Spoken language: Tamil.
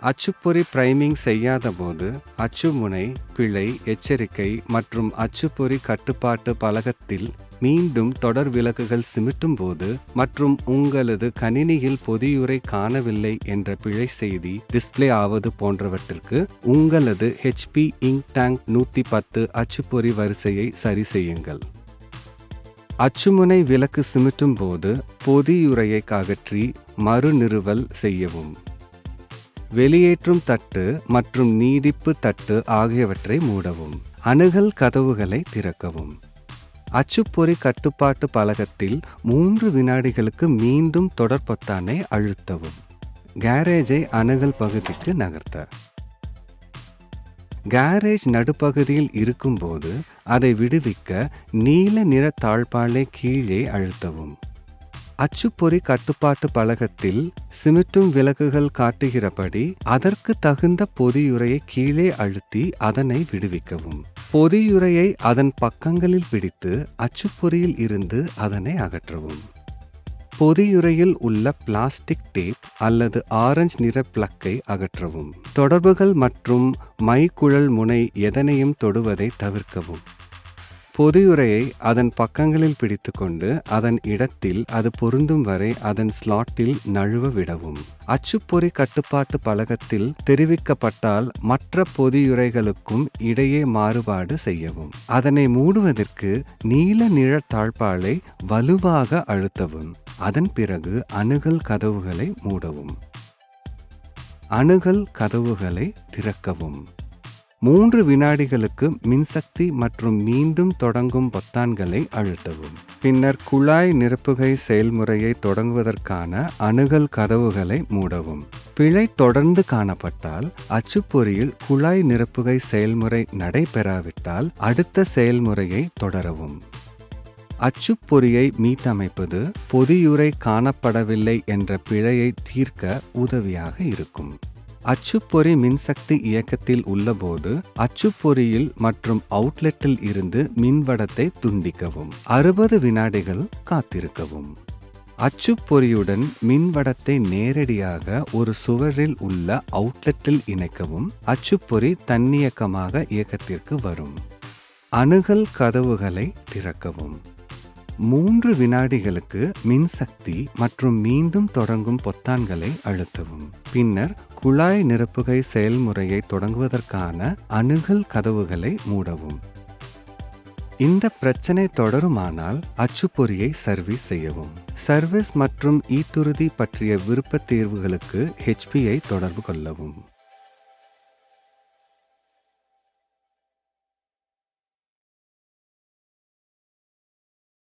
அச்சுப்பொறி பிரைமிங் செய்யாத போது அச்சுமுனை பிழை எச்சரிக்கை மற்றும் அச்சுப்பொறி கட்டுப்பாட்டு பலகத்தில் மீண்டும் தொடர் விளக்குகள் சிமிட்டும் போது மற்றும் உங்களது கணினியில் பொதியுரை காணவில்லை என்ற பிழை செய்தி டிஸ்ப்ளே ஆவது போன்றவற்றிற்கு உங்களது ஹெச்பி இங்க் டேங்க் நூற்றி பத்து அச்சுப்பொறி வரிசையை சரி செய்யுங்கள். அச்சுமுனை விளக்கு சிமிட்டும் போது பொதியுரையை அகற்றி மறுநிறுவல் செய்யவும். வெளியேற்றும் தட்டு மற்றும் நீடிப்பு தட்டு ஆகியவற்றை மூடவும். அணுகல் கதவுகளை திறக்கவும். அச்சுப்பொறி கட்டுப்பாட்டு பலகத்தில் மூன்று வினாடிகளுக்கு மீண்டும் தொடர் பொத்தானை அழுத்தவும். கேரேஜை அணுகல் பகுதிக்கு நகர்த்த. கேரேஜ் நடுப்பகுதியில் இருக்கும்போது அதை விடுவிக்க நீல நிற தாழ்பாலை கீழே அழுத்தவும். அச்சுப்பொறி கட்டுப்பாட்டு பலகத்தில் சிமிட்டும் விளக்குகள் காட்டுகிறபடி அதற்கு தகுந்த பொதியுரையை கீழே அழுத்தி அதனை விடுவிக்கவும். பொதியுரையை அதன் பக்கங்களில் பிடித்து அச்சுப்பொறியில் இருந்து அதனை அகற்றவும். பொதியுறையில் உள்ள பிளாஸ்டிக் டேப் அல்லது ஆரஞ்சு நிற பிளக்கை அகற்றவும். தொடர்புகள் மற்றும் மைக்குழல் முனை எதனையும் தொடுவதை தவிர்க்கவும். பொதியுரையை அதன் பக்கங்களில் பிடித்துக்கொண்டு அதன் இடத்தில் அது பொருந்தும் வரை அதன் ஸ்லாட்டில் நழுவ விடவும். அச்சுப்பொறி கட்டுப்பாட்டு பலகத்தில் தெரிவிக்கப்பட்டால் மற்ற பொதியுரைகளுக்கும் இடையே மாறுபாடு செய்யவும். அதனை மூடுவதற்கு நீல நிழ தாழ்பாலை வலுவாக அழுத்தவும். அதன் பிறகு அணுகல் கதவுகளை மூடவும். அணுகல் கதவுகளை திறக்கவும். மூன்று வினாடிகளுக்கு மின்சக்தி மற்றும் மீண்டும் தொடங்கும் பொத்தான்களை அழுத்தவும். பின்னர் குழாய் நிரப்புகை செயல்முறையை தொடங்குவதற்கான அணுகல் கதவுகளை மூடவும். பிழை தொடர்ந்து காணப்பட்டால் அச்சுப்பொறியில் குழாய் நிரப்புகை செயல்முறை நடைபெறாவிட்டால் அடுத்த செயல்முறையை தொடரவும். அச்சுப்பொறியை மீட்டமைப்பது பொதியுரை காணப்படவில்லை என்ற பிழையை தீர்க்க உதவியாக இருக்கும். அச்சுப்பொறி மின்சக்தி இயக்கத்தில் உள்ளபோது அச்சுப்பொறியில் மற்றும் அவுட்லெட்டில் இருந்து மின்வடத்தை துண்டிக்கவும் அறுபது வினாடிகள் காத்திருக்கவும். அச்சுப்பொறியுடன் மின்வடத்தை நேரடியாக ஒரு சுவரில் உள்ள அவுட்லெட்டில் இணைக்கவும் அச்சுப்பொறி தன்னியக்கமாக இயக்கத்திற்கு வரும். அணுகல் கதவுகளை திறக்கவும். மூன்று வினாடிகளுக்கு மின்சக்தி மற்றும் மீண்டும் தொடங்கும் பொத்தான்களை அழுத்தவும். பின்னர் குழாய் நிரப்புகை செயல்முறையை தொடங்குவதற்கான அணுகல் கதவுகளை மூடவும். இந்த பிரச்சனை தொடருமானால் அச்சுப்பொறியை சர்வீஸ் செய்யவும். சர்வீஸ் மற்றும் ஈட்டுறுதி பற்றிய விருப்பத் தேர்வுகளுக்கு ஹெச்பியை தொடர்பு கொள்ளவும்.